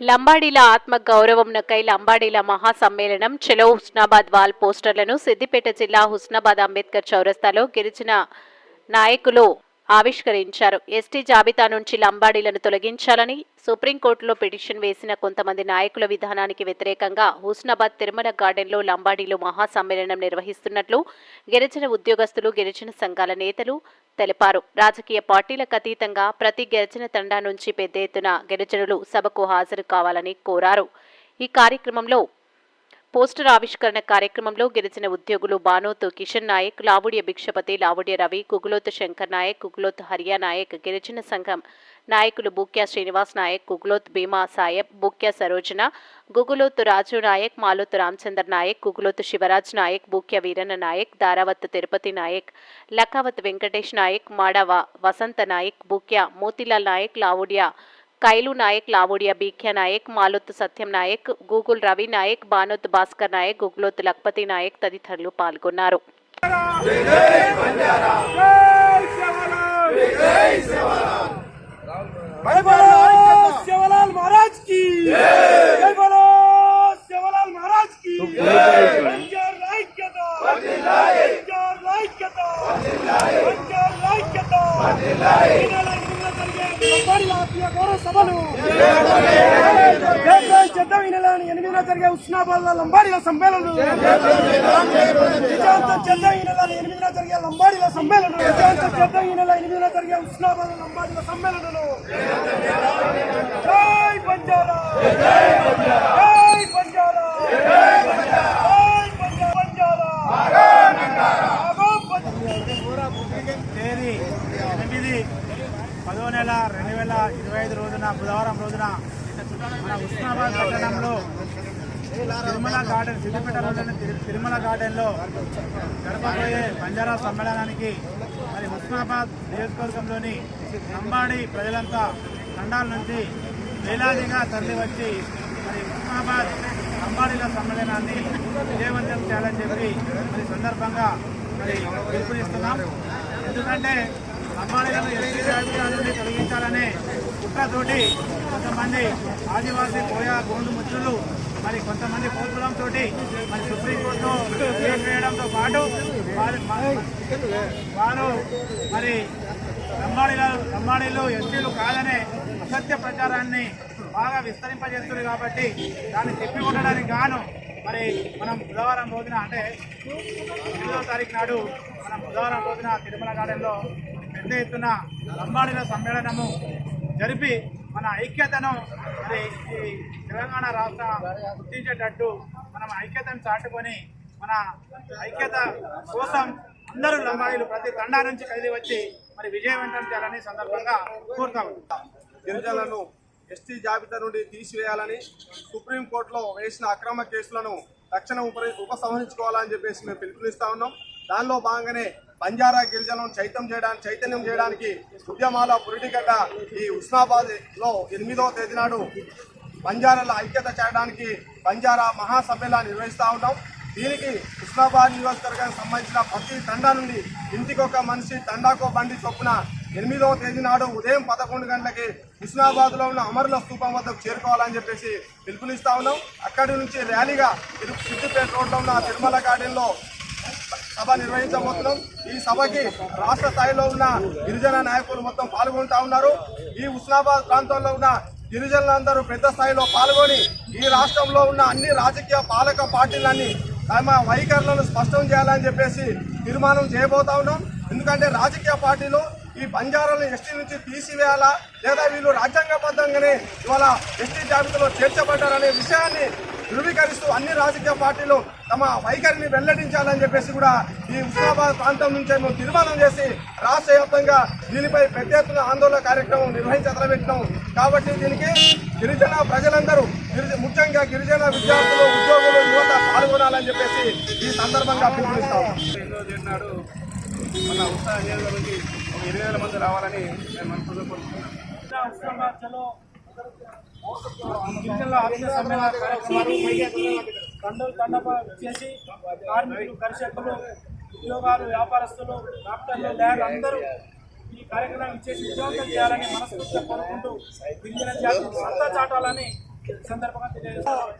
లంబాడీల ఆత్మ గౌరవంనకై లంబాడీల మహాసమ్మేళనం చెలో హుస్నాబాద్ వాల్ పోస్టర్లను సిద్దిపేట జిల్లా హుస్నాబాద్ అంబేద్కర్ చౌరస్తాలో గిరిజన నాయకులు ఆవిష్కరించారు. ఎస్టీ జాబితా నుంచి లంబాడీలను తొలగించాలని సుప్రీంకోర్టులో పిటిషన్ వేసిన కొంతమంది నాయకుల విధానానికి వ్యతిరేకంగా హుస్నాబాద్ తిరుమల గార్డెన్లో లంబాడీలు మహాసమ్మేళనం నిర్వహిస్తున్నట్లు గిరిజన ఉద్యోగస్తులు గిరిజన సంఘాల నేతలు తెలిపారు. రాజకీయ పార్టీలకు అతీతంగా ప్రతి గిరిజన తండా నుంచి పెద్ద ఎత్తున గిరిజనులు సభకు హాజరు కావాలని కోరారు. ఈ కార్యక్రమంలో పోస్టర్ ఆవిష్కరణ కార్యక్రమంలో గెలిచిన ఉద్యోగులు బానోతు కిషన్ నాయక్ లావుడియ భిక్షపతి లావుడియ రవి కుగులోత్ శంకర్ నాయక్ కుగులోత్ హరియా నాయక్ గిరిజన సంఘం నాయకులు బూక్యా శ్రీనివాస్ నాయక్ కుగులోత్ భీమా సాయబ్ బూక్యా సరోజన గుగులోత్ రాజు నాయక్ మాలోత్ రామచందర్ నాయక్ కుగులోత్ శివరాజ్ నాయక్ బూక్యా వీరన్న నాయక్ దారావత్ తిరుపతి నాయక్ లకావత్ వెంకటేష్ నాయక్ మాడవ వసంత నాయక్ బూక్యా మోతిలాల్ నాయక్ లావుడియా కైలు నాయక్ లావుడియా బీఖ్యా నాయక్ మాలోత్ సత్యం నాయక్ గూగుల్ రవి నాయక్ బానోత్ భాస్కర్ నాయక్ గుగ్లోత్ లక్పతి నాయక్ తదితరులు పాల్గొన్నారు. जय కోడి ఆత్మీయ గౌరవ సభలు చేద్దాం ఈ నెల ఎనిమిదిలో జరిగే ఉస్నాబాద్ లంబాడీల సమ్మేళనం విజయవంతం చేద్దాం ఈ నెల ఎనిమిదిలో జరిగే లంబాడీల సమ్మేళనం విజయవంతం చేద్దాం ఈ నెల లంబాడీల సమ్మేళనం తేదీ ఎనిమిది పదో నెల రెండు వేల ఇరవై ఐదు రోజున బుధవారం రోజున మన ఉస్మానాబాద్ పట్టణంలో తిరుమల గార్డెన్ సిద్దిపేటలోని తిరు- తిరుమల గార్డెన్లో జరపబోయే బంజారా సమ్మేళనానికి మరి హుస్నాబాద్ నియోజకవర్గంలోని అంబాడి ప్రజలంతా తండాల నుంచి వేలాదిగా తరలివచ్చి మరి హుస్నాబాద్ అంబాడీల సమ్మేళనాన్ని విజయవంతం చేయాలని చెప్పి మరి ఈ సందర్భంగా పిలుపునిస్తున్నాం ఎందుకంటే అమ్మాయిలను ఎస్సీ జాబితా నుండి తొలగించాలనే కుట్రతోటి కొంతమంది ఆదివాసీ పోయా గోండు ముచ్చులు మరి కొంతమంది పోతులంతో మరి సుప్రీంకోర్టులో కేసు వేయడంతో పాటు వారి వారు మరి లంబాడీల లంబాడీలు ఎస్టీలు కాదనే అసత్య ప్రచారాన్ని బాగా విస్తరింపజేస్తుంది కాబట్టి దాన్ని తిప్పికొట్టడానికి గాను మరి మనం బుధవారం రోజున అంటే ఎనిమిదవ తారీఖు నాడు మనం బుధవారం రోజున తిరుమల గార్డెన్లో పెద్ద ఎత్తున లంబాడీల సమ్మేళనము జరిపి మన ఐక్యతను మరి ఈ తెలంగాణ రాష్ట్ర గుర్తించేటట్టు మనం ఐక్యతను చాటుకొని మన ఐక్యత కోసం అందరూ లంబాడీలు ప్రతి తండా నుంచి కదిలి వచ్చి మరి విజయవంతం చేయాలని సందర్భంగా కోరుతా ఉంటాం గిరిజనులను ఎస్టీ జాబితా నుండి తీసివేయాలని సుప్రీంకోర్టులో వేసిన అక్రమ కేసులను తక్షణం ఉప ఉపసంహరించుకోవాలని చెప్పేసి మేము పిలుపునిస్తా ఉన్నాం. దానిలో భాగంగానే బంజారా గిరిజనులను చైతం చేయడానికి చైతన్యం చేయడానికి ఉద్యమాల పురిటిగడ్డ ఈ ఉస్నాబాద్లో ఎనిమిదవ తేదీ నాడు బంజారాల ఐక్యత చేయడానికి బంజారా మహాసభ్యులా నిర్వహిస్తూ ఉన్నాం. దీనికి ఉస్నాబాద్ నియోజకవర్గానికి సంబంధించిన ప్రతి తండా నుండి ఇంటికొక మనిషి తండాకో బండి చొప్పున ఎనిమిదవ తేదీ నాడు ఉదయం పదకొండు గంటలకి హుస్నాబాద్లో ఉన్న అమరుల స్థూపం వద్దకు చేరుకోవాలని చెప్పేసి పిలుపునిస్తా ఉన్నాం. అక్కడి నుంచి ర్యాలీగా తిరు- సిద్దిపేట రోడ్లో ఉన్న తిరుమల గార్డెన్లో సభ నిర్వహించబోతున్నాం. ఈ సభకి రాష్ట్ర స్థాయిలో ఉన్న గిరిజన నాయకులు మొత్తం పాల్గొంటా ఉన్నారు. ఈ ఉస్నాబాద్ ప్రాంతంలో ఉన్న గిరిజనులందరూ పెద్ద స్థాయిలో పాల్గొని ఈ రాష్ట్రంలో ఉన్న అన్ని రాజకీయ పాలక పార్టీలన్నీ తమ వైఖరులను స్పష్టం చేయాలని చెప్పేసి తీర్మానం చేయబోతా ఉన్నాం. ఎందుకంటే రాజకీయ పార్టీలు ఈ బంజారాలను ఎస్టీ నుంచి తీసివేయాలా లేదా వీళ్ళు రాజ్యాంగబద్ధంగానే ఇవాళ ఎస్టీ జాబితాలో చేర్చబడ్డారనే విషయాన్ని ధృవీకరిస్తూ అన్ని రాజకీయ పార్టీలు తమ వైఖరిని వెల్లడించాలని చెప్పేసి కూడా ఈ హుస్నాబాద్ ప్రాంతం నుంచే మేము తీర్మానం చేసి రాష్ట్ర వ్యాప్తంగా దీనిపై పెద్ద ఎత్తున ఆందోళన కార్యక్రమం నిర్వహించదలబెట్టినాం కాబట్టి దీనికి గిరిజన ప్రజలందరూ గిరిజ- ముఖ్యంగా గిరిజన విద్యార్థులు ఉద్యోగులు యువత పాల్గొనాలని చెప్పేసి ఈ సందర్భంగా పిలుపునిస్తాం. మన ఉత్సాహ నియోజకవర్గానికి ఒక ఇరవై వేల మంది రావాలని నేను మనస్ఫూర్తిగా కోరుకుంటున్నాను. గిరిజనుల ఆత్మీయ సమ్మేళన కార్యక్రమాలు తండలు తండప చేసి కార్మికులు కర్షకులు ఉద్యోగాలు వ్యాపారస్తులు డాక్టర్లు ల్యాడ్ అందరూ ఈ కార్యక్రమం ఇచ్చేసి విజయవంతం చేయాలని మనస్ఫూర్తిగా కోరుకుంటూ గిరిజన జాతి సత్తా చాటాలని సందర్భంగా తెలియజేస్తారు